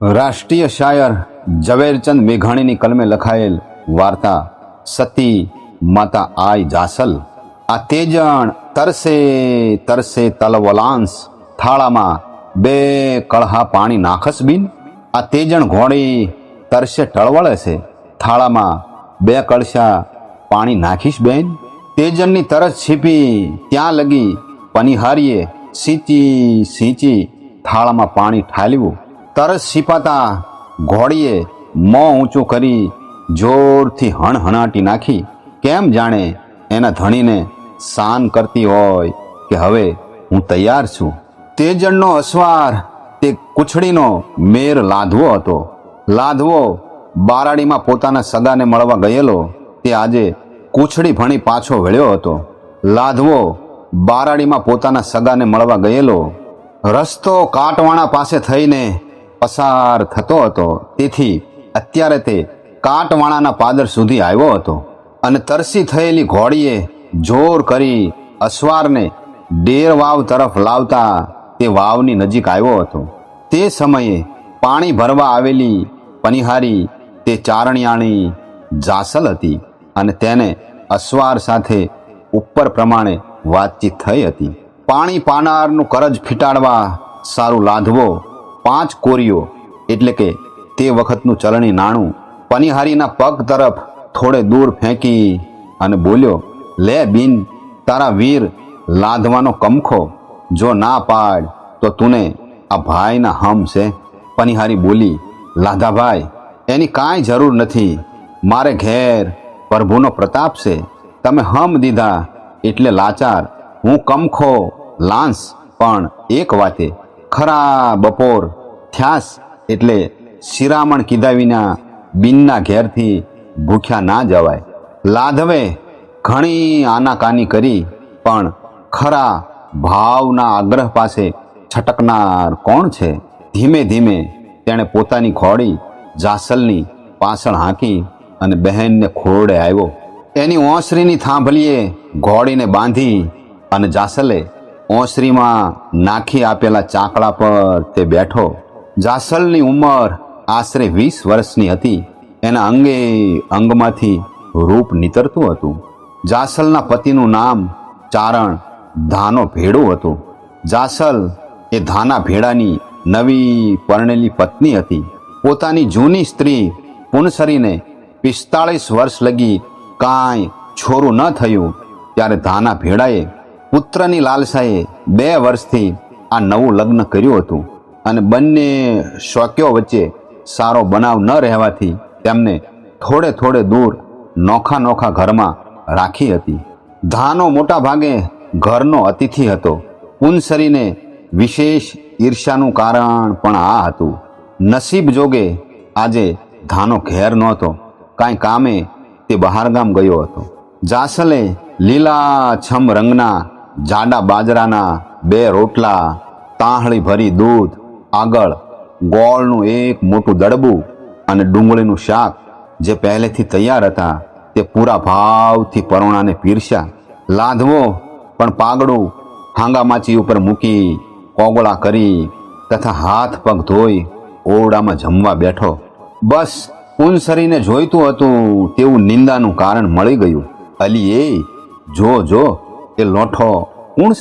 રાષ્ટ્રીય શાયર ઝવેરચંદ મેઘાણીની કલમે લખાયેલ વાર્તા, સતી માતા આય જાસલ. આ તેજણ તરસે તરસે તલવલાંસ, થાળામાં બે કળહા પાણી નાખસ બિન. આ તેજણ ઘોડી તરસે ટળવળે છે, થાળામાં બે કળશા પાણી નાખીશ બેન. તેજણની તરસ છીપી ત્યાં લગી પનિહારીએ સીંચી સીંચી થાળામાં પાણી ઠાલ્યું તરસ છીપાતા ઘોડીએ મોં ઊંચું કરી જોરથી હણહણાટી નાખી. કેમ જાણે એના ધણીને શાન કરતી હોય કે હવે હું તૈયાર છું. તેજણનો અસવાર, તે કુછડીનો મેર લાધવો હતો. લાધવો બારાડીમાં પોતાના સગાને મળવા ગયેલો, તે આજે કૂછડી ભણી પાછો વળ્યો હતો. લાધવો બારાડીમાં પોતાના સગાને મળવા ગયેલો. રસ્તો કાટવાણા પાસે થઈને પસાર થતો હતો. તેથી અત્યારે તે કાટવાણાના પાદર સુધી આવ્યો હતો અને તરસી થયેલી ઘોડીએ જોર કરી અસવારને ડેર વાવ તરફ લાવતા તે વાવની નજીક આવ્યો હતો. તે સમયે પાણી ભરવા આવેલી પનિહારી તે ચારણિયાણી જાસલ હતી અને તેને અસવાર સાથે ઉપર પ્રમાણે વાતચીત થઈ હતી. પાણી પાનારનું કરજ ફીટાડવા સારું લાધવો પાંચ કોરીઓ, એટલે કે તે વખતનું ચલણી નાણું પનિહારીના પગ તરફ થોડે દૂર ફેંકી અને બોલ્યો, લે બિન, તારા વીર લાધવાનો કમખો, જો ના પાડ, તો તુને આ ભાઈના હમ છે. પનિહારી બોલી લાધાભાઈ એની કાંઈ જરૂર નથી. મારે ઘેર પ્રભુનો પ્રતાપ છે. તમે હમ દીધા એટલે લાચાર. હું કમખો, લાંસ, પણ એક વાતે ખરા બપોર થ્યાસ એટલે શિરામણ કીધા વિના બિનના ઘેરથી ભૂખ્યા ના જવાય. લાધવે ઘણી આનાકાની કરી, પણ ખરા ભાવના આગ્રહ પાસે છટકનાર કોણ છે? ધીમે ધીમે તેણે પોતાની ખોડી જાસલની પાછળ હાંકી અને બહેનને ખોરડે આવ્યો. એની ઓસરીની થાંભલીએ ઘોડીને બાંધી અને જાસલે ઓસરીમાં નાખી આપેલા ચાકડા પર તે બેઠો. જાસલની ઉંમર આશરે વીસ વર્ષની હતી. એના અંગે અંગમાંથી રૂપ નીતરતું હતું. જાસલના પતિનું નામ ચારણ ધાનો ભેડું હતું. જાસલ એ ધાના ભેડાની નવી પરણેલી પત્ની હતી. પોતાની જૂની સ્ત્રી પુનસરીને પિસ્તાળીસ વર્ષ લગી કાંઈ છોરું ન થયું ત્યારે ધાના ભેડાએ પુત્રની લાલસાએ બે વર્ષથી આ નવું લગ્ન કર્યું હતું. અને બંને શોક્યો વચ્ચે સારો બનાવ ન રહેવાથી તેમને થોડે થોડે દૂર નોખા નોખા ઘરમાં રાખી હતી. ધાનો મોટા ભાગે ઘરનો અતિથિ હતો. પુનસરીને વિશેષ ઈર્ષ્યાનું કારણ પણ આ હતું. નસીબ જોગે આજે ધાનો ઘેર નહોતો. કાંઈ કામે તે બહારગામ ગયો હતો. જાસલે લીલા છમ રંગના જાડા બાજરાના બે રોટલા, તાહળી ભરી દૂધ આગળ ગોળનું એક મોટું દડબું અને ડુંગળીનું શાક જે પહેલેથી તૈયાર હતા, તે પૂરા ભાવથી પરોણાને પીરસ્યા. લાધવો, પણ પાગડું હાંગામાચી ઉપર મૂકી, કોગળા કરી તથા હાથ પગ ધોઈ ઓરડામાં જમવા બેઠો. બસ કુનસરીને જોઈતું હતું, તેવું નિંદાનું કારણ મળી ગયું. અલી એ જો જો, એ લોઠો કુણ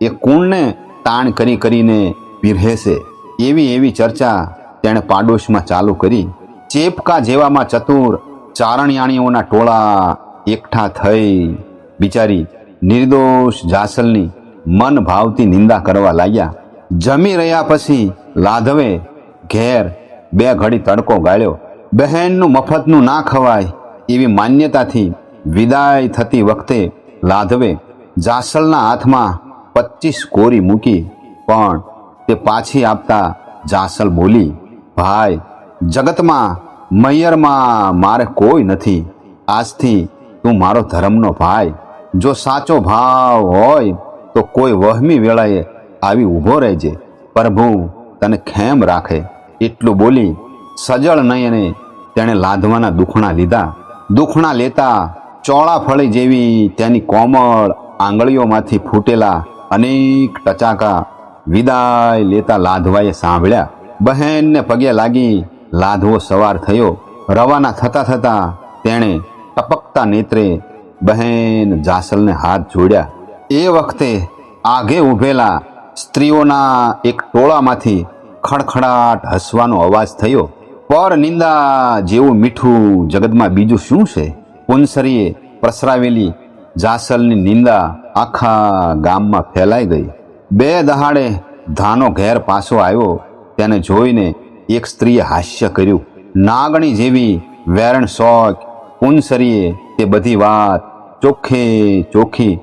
એ કુણને તાણ કરી કરીને પીરહે છે એવી એવી ચર્ચા તેણે પાડોશમાં ચાલુ કરી. ચેપકા જેવામાં ચતુર ચારણિયાણીઓના ટોળા એકઠા થઈ બિચારી નિર્દોષ જાસલની મન ભાવતી નિંદા કરવા લાગ્યા. જમી રહ્યા પછી લાધવે ઘેર બે ઘડી તડકો ગાળ્યો. બહેનનું મફતનું ના ખવાય એવી માન્યતાથી વિદાય થતી વખતે લાધવે જાસલના હાથમાં પચીસ કોરી મૂકી, પણ તે પાછી આપતા જાસલ બોલી, ભાઈ, જગતમાં, મૈયરમાં મારે કોઈ નથી. આજથી તું મારો ધર્મનો ભાઈ. જો સાચો ભાવ હોય તો કોઈ વહમી વેળાએ આવી ઊભો રહેજે. પ્રભુ તને ખેમ રાખે. એટલું બોલી સજળ નયને તેણે લાધવાના દુખણા લીધા. દુખણા લેતા ચોળા ફળી જેવી તેની કોમળ આંગળીઓમાંથી ફૂટેલા અનેક ટચાકા વિદાય લેતા લાધવાએ સાંભળ્યા, બહેનને પગે લાગી લાધવો સવાર થયો. રવાના થતા થતા તેણે ટપકતા નેત્રે બહેન જાસલને હાથ જોડ્યા. એ વખતે આગે ઊભેલા સ્ત્રીઓના એક ટોળામાંથી ખડખડાટ હસવાનો અવાજ થયો. પર નિંદા જેવું મીઠું જગતમાં બીજું શું છે? પુનસરીએ પ્રસરાવેલી જાસલની નિંદા આખા ગામમાં ફેલાઈ ગઈ. બે દહાડે ધાનો ઘેર પાછો આવ્યો, તેને જોઈને એક સ્ત્રીએ હાસ્ય કર્યું. નાગણી જેવી વેરણ શોખ પુનસરીએ તે બધી વાત ચોખ્ખે ચોખ્ખી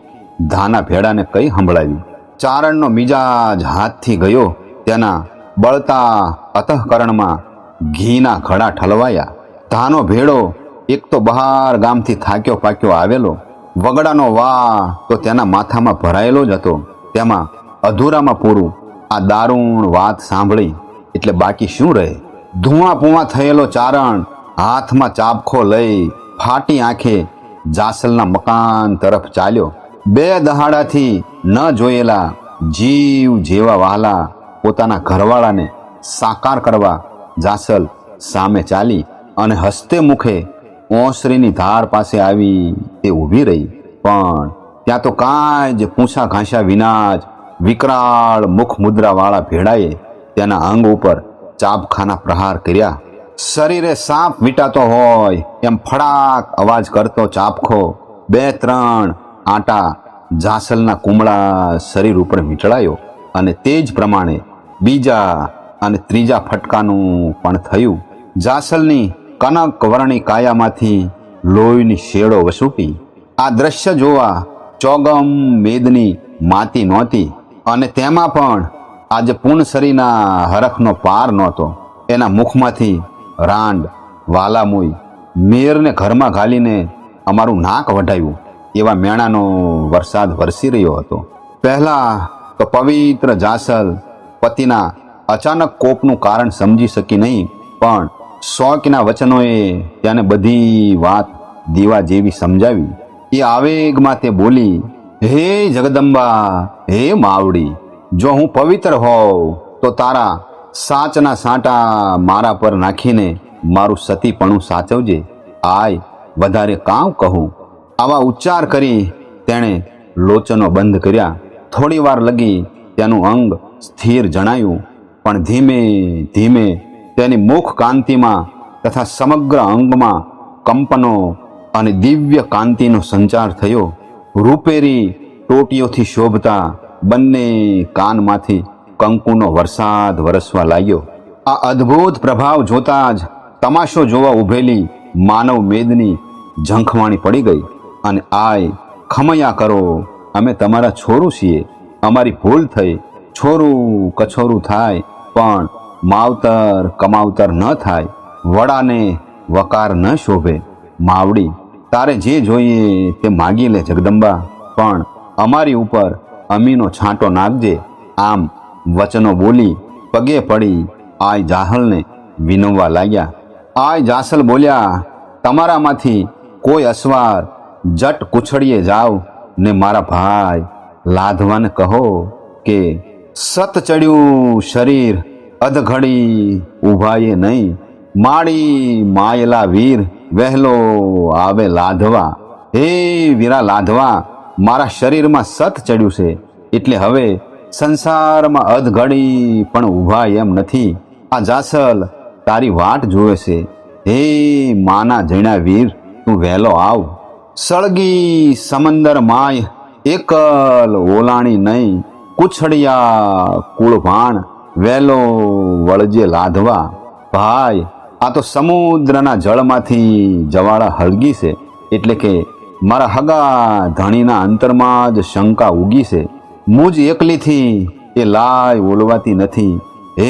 ધાના ભેડાને કઈ સંભળાવી. ચારણનો મિજાજ હાથથી ગયો, તેના બળતા અતઃકરણમાં ઘીના ઘડા ઠલવાયા. ધાનો ભેડો એક તો બહાર ગામથી થાક્યો પાક્યો આવેલો, વગડાનો વા તો તેના માથામાં ભરાયેલો જ હતો. તેમાં અધૂરામાં પૂરું. આ દારૂણ વાત સાંભળી, એટલે બાકી શું રહે? ધુઆ પુઆ થયેલો ચારણ હાથમાં ચાબખો લઈ ફાટી આંખે જાસલના મકાન તરફ ચાલ્યો. બે દહાડાથી ન જોયેલા જીવ જેવા વહાલા પોતાના ઘરવાળાને સાકાર કરવા જાસલ સામે ચાલી અને હસ્તે મુખે ઓસરીની ધાર પાસે આવી તે ઊભી રહી. પણ ત્યાં તો કાંઈ જ પૂંછા ઘાંસ્યા વિના જ વિકરાળ મુખ મુદ્રાવાળા ભેડાએ તેના અંગ ઉપર ચાબખાના પ્રહાર કર્યા. શરીરે સાપ વીટાતો હોય, એમ ફડાક અવાજ કરતો ચાપખો બે, ત્રણ આંટા જાસલના કુમળા શરીર ઉપર વીંટળાયો અને તે જ પ્રમાણે બીજા અને ત્રીજા ફટકાનું પણ થયું. જાસલની કનક વર્ણી કાયામાંથી લોહીની શેડો વસૂટી. આ દ્રશ્ય જોવા ચોગમ મેદની માતી નહોતી. અને તેમાં પણ આજે પૂર્ણસરીના હરખનો પાર નહોતો. એના મુખમાંથી રાંડ, વાલામુઈ, મેરને ઘરમાં ઘાલીને અમારું નાક વઢાયું એવા મેણાનો વરસાદ વરસી રહ્યો હતો. પહેલાં તો પવિત્ર જાસલ પતિના અચાનક કોપનું કારણ સમજી શકી નહીં, પણ શોકના વચનોએ તેને બધી વાત દીવા જેવી સમજાવી. એ આવેગમાં તે બોલી હે જગદંબા, હે માવડી, જો હું પવિત્ર હોઉં, તો તારા સાચના સાંટા મારા પર નાખીને મારું સતીપણું સાચવજે. આય, વધારે કામ કહું. આવા ઉચ્ચાર કરી તેણે લોચનો બંધ કર્યા. થોડી વાર લગી તેનું અંગ સ્થિર જણાયું, પણ ધીમે ધીમે તેની મુખ કાંતિમાં તથા સમગ્ર અંગમાં કંપનો અને દિવ્ય કાંતિનો સંચાર થયો. રૂપેરી ટોટીઓથી શોભતા બંને કાનમાંથી કંકુનો વરસાદ વરસવા લાગ્યો. આ અદ્ભુત પ્રભાવ જોતા જ તમાશો જોવા ઊભેલી માનવ મેદની ઝંખવાણી પડી ગઈ અને આય, ખમૈયા કરો, અમે તમારા છોરું છીએ. અમારી ભૂલ થઈ, છોરું કછોરું થાય, પણ માવતર કમાવતર ન થાય, વડાને વકાર ન શોભે, માવડી તારે જે જોઈએ તે માગી લે જગદંબા, પણ અમારી ઉપર અમીનો છાંટો નાખજે. આમ વચનો બોલી પગે પડી આય જાહલને વિનવવા લાગ્યા. આય જાસલ બોલ્યા, તમારામાંથી કોઈ અસવાર જટ કુછડીએ જાઓ ને મારા ભાઈ લાધવાને કહો કે, સત ચડ્યું શરીર અધઘડી ઊભાએ નહીં. માડી માયલા વીર વહેલો આવે લાધવા. હે વીરા લાધવા, મારા શરીરમાં સત ચડ્યું છે. એટલે હવે સંસારમાં અધઘડી પણ ઊભા એમ નથી. આ જાસલ તારી વાટ જોવે છે. હે માના જણા વીર, તું વહેલો આવ. સળગી સમંદર માય, એકલ ઓલાણી નહીં. કુછડિયા કુળભાણ, વહેલો વળજે લાધવા. ભાઈ આ તો સમુદ્રના જળમાંથી જવાળા હળગી છે, એટલે કે મારા હગા ધણીના અંતરમાં જ શંકા ઉગી છે. મુજ એકલીથી એ લાય ઓલવાતી નથી. હે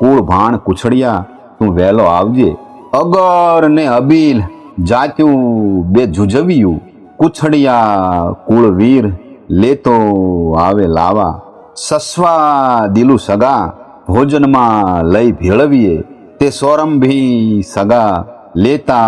કુળ ભાણ કુછડિયા, તું વહેલો આવજે. અગર ને અબીલ જાત્યું બે જુજવ્યું, કુછડિયા કુળવીર લેતો આવે લાવા. સસ્વા દિલું સગા ભોજનમાં લઈ ભેળવીએ. તે સોરંભી સગા લેતા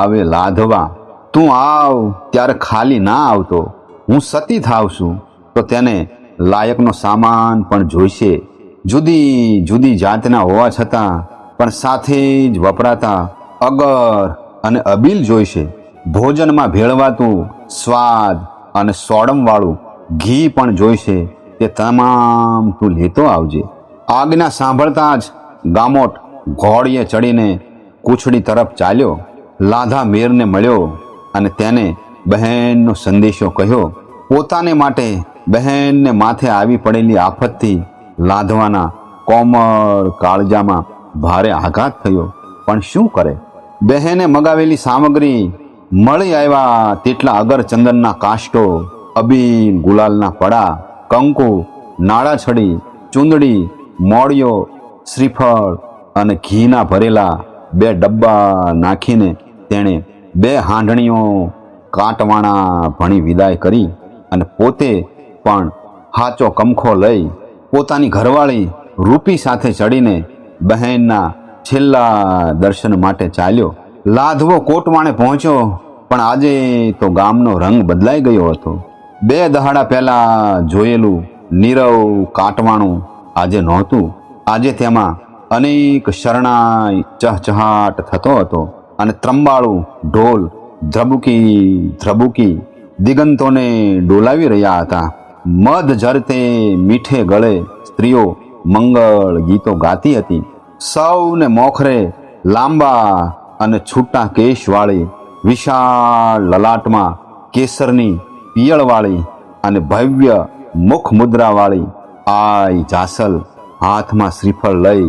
આવે લાધવા. તું આવ ત્યારે ખાલી ના આવતો. હું સતી થાવ છું, તો તેને લાયકનો સામાન પણ જોઈશે. જુદી જુદી જાતના હોવા છતાં પણ સાથે જ વપરાતા અગર અને અબીલ જોઈશે. ભોજનમાં ભેળવાતું સ્વાદ અને સોડમવાળું ઘી પણ જોઈશે. તે તમામ તું લેતો આવજે. આજ્ઞા સાંભળતા જ ગામોટ ઘોડીએ ચડીને કૂછડી તરફ ચાલ્યો. લાધા મેરને મળ્યો અને તેને બહેનનો સંદેશો કહ્યો, પોતાને માટે બહેનને માથે આવી પડેલી આફતથી લાધવાના કોમળ કાળજામાં ભારે આઘાત થયો. પણ શું કરે? બહેને મગાવેલી સામગ્રી મળી આવ્યા તેટલા અગર ચંદનના કાષ્ટો, અબીન ગુલાલના પડા, કંકુ, નાળાછડી, ચૂંદડી મોડિયો શ્રીફળ અને ઘીના ભરેલા બે ડબ્બા નાખીને તેણે બે હાંડણીઓ કાટવાણા ભણી વિદાય કરી અને પોતે પણ હાચો કમખો લઈ પોતાની ઘરવાળી રૂપી સાથે ચડીને બહેનના છેલ્લા દર્શન માટે ચાલ્યો. લાધવો કોટવાણે પહોંચ્યો, પણ આજે તો ગામનો રંગ બદલાઈ ગયો હતો. બે દહાડા પહેલાં જોયેલું નીરવ કાટવાણું આજે નહોતું. આજે તેમાં અનેક શરણાઈ ચહચહાટ થતો હતો અને ત્રંબાળું ઢોલ ધ્રબુકી ધ્રબુકી દિગંતોને ડોલાવી રહ્યા હતા. મધ જરતે મીઠે ગળે સ્ત્રીઓ મંગળ ગીતો ગાતી હતી. સૌને મોખરે લાંબા અને છૂટા કેશવાળી વિશાળ લલાટમાં કેસરની પિયળવાળી અને ભવ્ય મુખ મુદ્રાવાળી આઈ જાસલ હાથમાં શ્રીફળ લઈ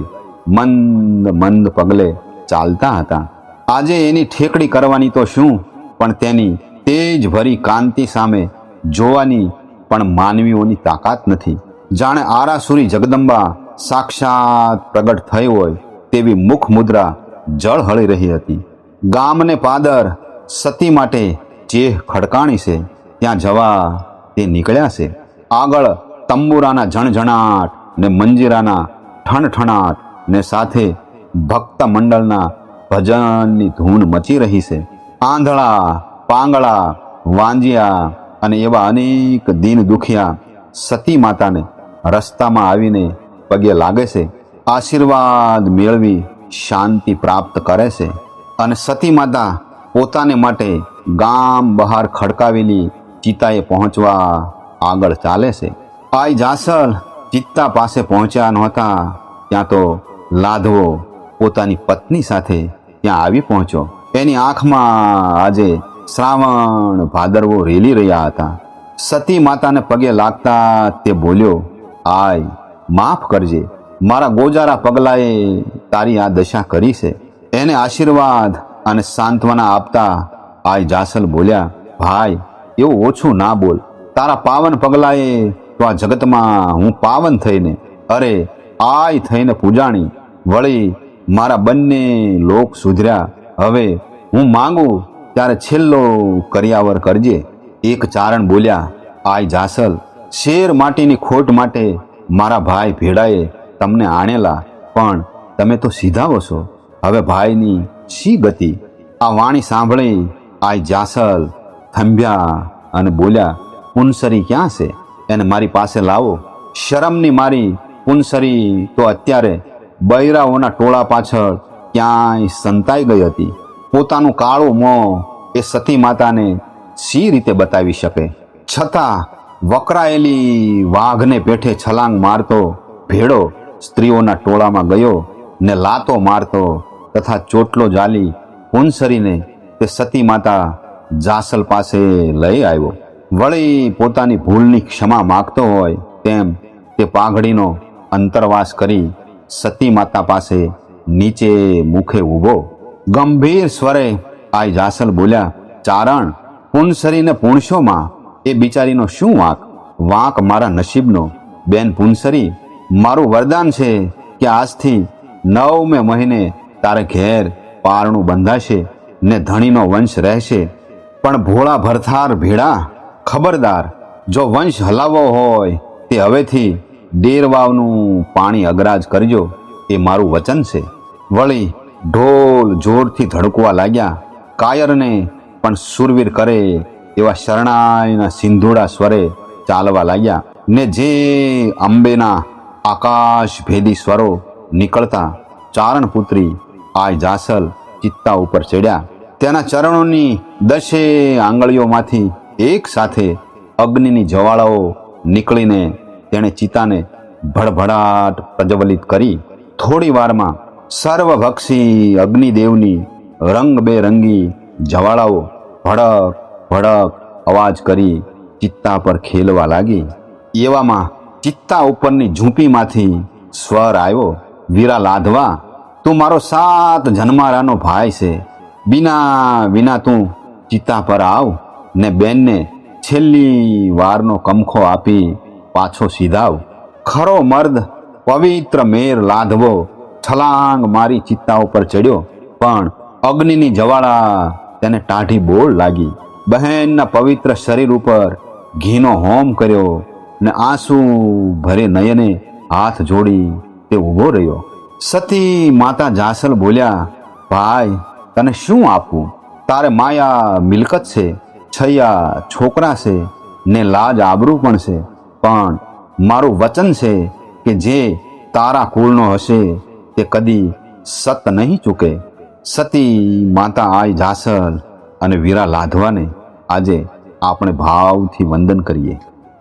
મંદ મંદ પગલે ચાલતા હતા. આજે એની ઠેકડી કરવાની તો શું? પણ તેની તેજ ભરી કાંતિ સામે જોવાની પણ માનવીઓની તાકાત નથી. જાણે આરાસુરી જગદંબા સાક્ષાત પ્રગટ થઈ હોય તેવી મુખ મુદ્રા જળ હળી રહી હતી. ગામને પાદર સતી માટે જે ખડકાણી છે. ત્યાં જવા તે નીકળ્યા છે. આગળ તંબુરાના ઝણઝણાટ ને મંજીરાના ઠણઠણાટ ને સાથે ભક્ત મંડળના ભજનની ધૂન મચી રહી છે. આંધળા, પાંગળા, વાંજિયા અને એવા અનેક દીન દુખિયા સતી માતાને રસ્તામાં આવીને પગે લાગે છે. આશીર્વાદ મેળવી શાંતિ પ્રાપ્ત કરે છે અને સતી માતા પોતાને માટે ગામ બહાર ખડકાવેલી ચિતાએ પહોંચવા આગળ ચાલે છે. આઈ જાસલ ચિત્તા પાસે પહોંચ્યા નહોતા, ત્યાં તો લાધવો પોતાની પત્ની સાથે ત્યાં આવી પહોંચ્યો. એની આંખમાં આજે શ્રાવણ ભાદરવો રેલી રહ્યા હતા. સતી માતાને પગે લાગતા તે બોલ્યો, આય, માફ કરજે. મારા ગોજારા પગલાએ તારી આ દશા કરી છે. એને આશીર્વાદ અને સાંત્વના આપતા આય જાસલ બોલ્યા, ભાઈ, એવું ઓછું ના બોલ. તારા પાવન પગલાએ તો આ જગતમાં હું પાવન થઈને, અરે, આય થઈને પૂજાણી. વળી મારા બંને લોક સુધર્યા. હવે હું માંગુ ત્યારે છેલ્લો કર્યાવર કરજે. એક ચારણ બોલ્યા, આય જાસલ, શેર માટીની ખોટ માટે મારા ભાઈ ભેડાએ તમને આણેલા, પણ તમે તો સીધા વસો હવે ભાઈની શી ગતિ? આ વાણી સાંભળી આય જાસલ થંભ્યા અને બોલ્યા, પુનસરી ક્યાં છે? એને મારી પાસે લાવો. શરમની મારી પુનસરી તો અત્યારે બૈરાઓના ટોળા પાછળ ક્યાંય સંતાઈ ગઈ હતી. પોતાનું કાળું મોં એ સતી માતાને સી રીતે બતાવી શકે? છતાં વકરાયેલી વાઘને પેઠે છલાંગ મારતો, ભેડો સ્ત્રીઓના ટોળામાં ગયો ને લાતો મારતો તથા ચોટલો જાલી પુનસરીને તે સતી માતા જાસલ પાસે લઈ આવ્યો. વળી પોતાની ભૂલની ક્ષમા માગતો હોય તેમ તે પાઘડીનો અંતરવાસ કરી સતી માતા પાસે નીચે મુખે ઊભો. ગંભીર સ્વરે આઈ જાસલ બોલ્યા, ચારણ, પુનસરીને પૂણશોમાં એ બિચારીનો શું વાંક? વાંક મારા નસીબનો. બેન પુનસરી, મારું વરદાન છે કે આજથી નવમે મહિને તારે ઘેર પારણું બંધાશે ને ધણીનો વંશ રહેશે. પણ ભોળા ભરથાર ભેળા, ખબરદાર, જો વંશ હલાવવો હોય, તે હવેથી ડેરવાવનું પાણી અગરાજ કરજો. એ મારું વચન છે. વળી ઢોલ જોરથી ધડકવા લાગ્યા. કાયરને પણ સુરવીર કરે એવા શરણાઈના સિંધુડા સ્વરે ચાલવા લાગ્યા. ને જે અંબેના આકાશ ભેદી સ્વરો નીકળતા ચારણપુત્રી આય જાસલ ચિત્તા ઉપર ચડ્યા. તેના ચરણોની દશે આંગળીઓમાંથી એક સાથે અગ્નિની જવાળાઓ નીકળીને તેણે ચિતાને ભડભડાટ પ્રજ્વલિત કરી થોડી વારમાં સર્વભક્ષી અગ્નિદેવની રંગબેરંગી જવાળાઓ ભડક ભડક અવાજ કરી ચિત્તા પર ખેલવા લાગી. એવામાં ચિત્તા ઉપરની ઝૂંપીમાંથી સ્વર આવ્યો, વીરા લાધવા, તું મારો સાત જન્મારાનો ભાઈ છે. બિના વિના તું ચિત્તા પર આવ ને બેનને છેલ્લી વારનો કમખો આપી પાછો સીધાવ. ખરો મર્દ, પવિત્ર મેર લાધવો. છલાંગ મારી ચિત્તા ઉપર ચડ્યો. પણ અગ્નિની જવાળા તેને ટાઢી બોળ લાગી. બહેનના પવિત્ર શરીર ઉપર ઘીનો હોમ કર્યો ને આંસુ ભરે નયને હાથ જોડી તે ઊભો રહ્યો. સતી માતા જાસલ બોલ્યા, ભાઈ, તને શું આપવું તારે માયા મિલકત છે, છૈયા છોકરા છે, ને લાજ આબરૂ પણ છે. પણ મારું વચન છે કે જે તારા કુળનો હશે, તે કદી સત નહીં ચૂકે. સતી માતા આય જાસલ અને વીરા લાધવાને આજે આપણે ભાવથી વંદન કરીએ.